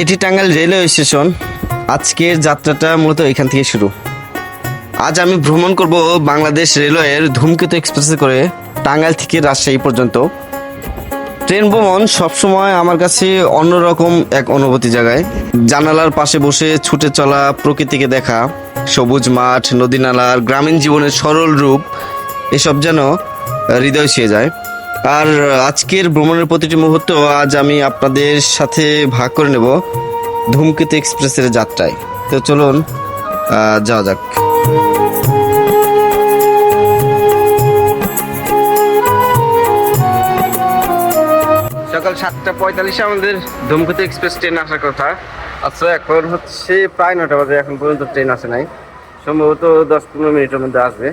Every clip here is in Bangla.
এটি টাঙ্গাইল রেলওয়ে স্টেশন। আজকের যাত্রাটা মূলত এখান থেকে শুরু। আজ আমি ভ্রমণ করব বাংলাদেশ রেলওয়ের ধূমকেতু এক্সপ্রেসে করে টাঙ্গাইল থেকে রাজশাহী পর্যন্ত। ট্রেন ভ্রমণ সবসময় আমার কাছে অন্যরকম এক অনুভূতি জায়গায় জানালার পাশে বসে ছুটে চলা প্রকৃতিকে দেখা, সবুজ মাঠ, নদী নালার, গ্রামীণ জীবনের সরল রূপ, এসব যেন হৃদয় ছুঁয়ে যায়। আর আজকের ভ্রমণের প্রতিটি মুহূর্ত আজ আমি আপনাদের সাথে ভাগ করে নেব ধূমকেতু এক্সপ্রেসের যাত্রায়। তো চলুন যাওয়া যাক। সকাল সাতটা পঁয়তাল্লিশে আমাদের ধূমকেতু এক্সপ্রেস ট্রেন আসার কথা। আচ্ছা এখন হচ্ছে প্রায় নটা বাজে, এখন পর্যন্ত ট্রেন আসে নাই। সম্ভবত দশ পনেরো মিনিটের মধ্যে আসবে।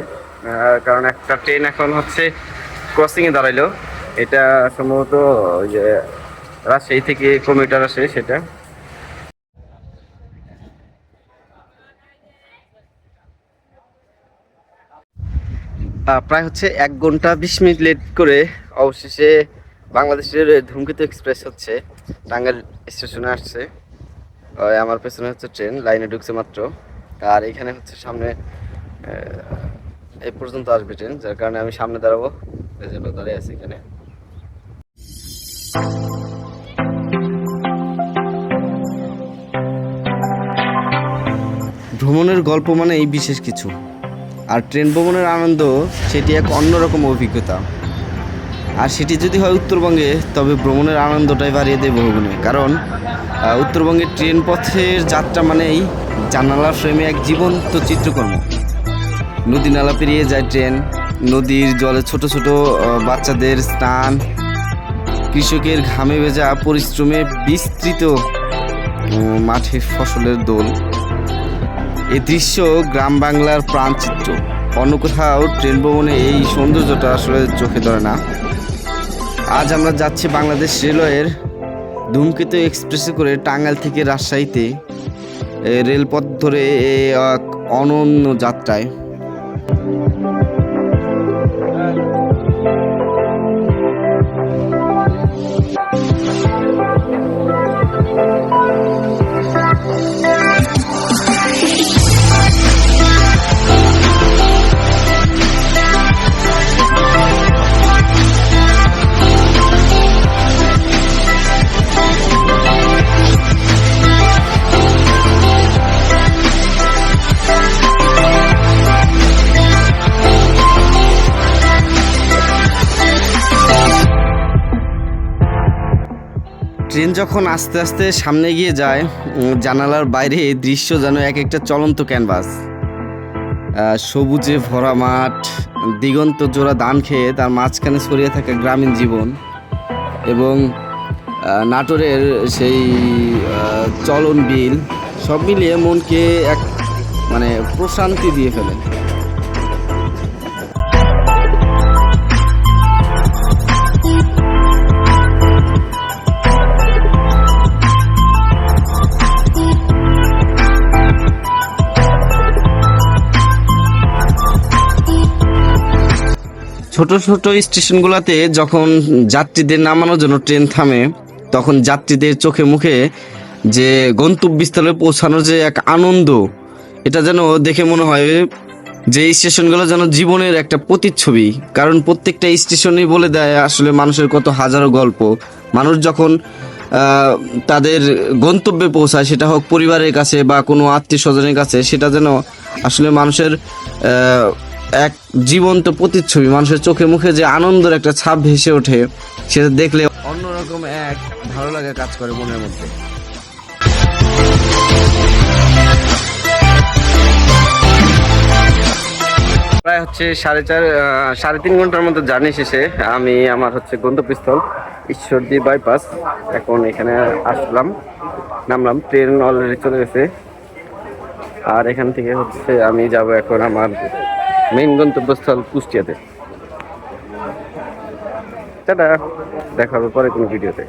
কারণ একটা ট্রেন এখন হচ্ছে ক্রসিংয়ে দাঁড়াইলো। এটা সম্ভবত ওই যে রাজশাহী থেকে কমিটার আসে সেটা। প্রায় হচ্ছে এক ঘণ্টা বিশ মিনিট লেট করে অবশেষে বাংলাদেশের ধূমকেতু এক্সপ্রেস হচ্ছে টাঙ্গাইল স্টেশনে আসছে। আমার পেছনে হচ্ছে ট্রেন লাইনে ঢুকছে মাত্র। আর এখানে হচ্ছে সামনে এই পর্যন্ত আসবে ট্রেন যার কারণে আমি সামনে দাঁড়াবো। আছি এখানে। ভ্রমণের গল্প মানে এই বিশেষ কিছু। আর ট্রেন ভ্রমণের আনন্দ, সেটি এক অন্যরকম অভিজ্ঞতা। আর সেটি যদি হয় উত্তরবঙ্গে, তবে ভ্রমণের আনন্দটাই বাড়িয়ে দেয় বহুগুণে। কারণ উত্তরবঙ্গের ট্রেন পথের যাত্রা মানেই জানালার ফ্রেমে এক জীবন্ত চিত্রকর্ম। নদী নালা পেরিয়ে যায় ট্রেন নদীর জলে ছোট ছোট বাচ্চাদের স্নান, কৃষকের ঘামে ভেজা পরিশ্রমে বিস্তৃত মাঠে ফসলের দোল। এ দৃশ্য গ্রাম বাংলার প্রাণচিত্র। অন্য কোথাও ট্রেন ভ্রমণে এই সৌন্দর্যটা আসলে চোখে ধরে না। আজ আমরা যাচ্ছি বাংলাদেশ রেলওয়ের ধূমকেতু এক্সপ্রেসে করে টাঙ্গাইল থেকে রাজশাহীতে রেলপথ ধরে এক অনন্য যাত্রায়। ট্রেন যখন আস্তে আস্তে সামনে গিয়ে যায় জানালার বাইরে দৃশ্য যেন এক একটা চলন্ত ক্যানভাস। সবুজে ভরা মাঠ, দিগন্ত জোড়া ধান খেয়ে তার মাঝখানে ছড়িয়ে থাকা গ্রামীণ জীবন এবং নাটোরের সেই চলন বিল, সব মিলিয়ে মনকে এক মানে প্রশান্তি দিয়ে ফেলে। ছোট ছোট স্টেশনগুলোতে যখন যাত্রীদের নামানোর জন্য ট্রেন থামে, তখন যাত্রীদের চোখে মুখে যে গন্তব্যস্থলে পৌঁছানোর যে এক আনন্দ, এটা যেন দেখে মনে হয় যে স্টেশনগুলো যেন জীবনের একটা প্রতিচ্ছবি। কারণ প্রত্যেকটা স্টেশনই বলে দেয় আসলে মানুষের কত হাজারো গল্প। মানুষ যখন তাদের গন্তব্যে পৌঁছায়, সেটা হোক পরিবারের কাছে বা কোনো আত্মীয় স্বজনের কাছে, সেটা যেন আসলে মানুষের এক জীবন্ত প্রতিচ্ছবি, মানুষের চোখে মুখে যে আনন্দের একটা ছাপ ভেসে ওঠে, সেটা দেখলে অন্যরকম এক ভালো লাগা কাজ করে মনের মধ্যে। প্রায় হচ্ছে সাড়ে চার সাড়ে তিন ঘণ্টার মতো জার্নি শেষে আমি আমার হচ্ছে গন্তব্যস্থল, ঈশ্বরদী বাইপাস এখন এখানে আসলাম, নামলাম, ট্রেন অলরেডি চলে গেছে। আর এখান থেকে হচ্ছে আমি যাব এখন আমার মেইন গন্তব্যস্থল কুষ্টিয়াতে। টাটা দেখা হবে পরে কোনো ভিডিওতে।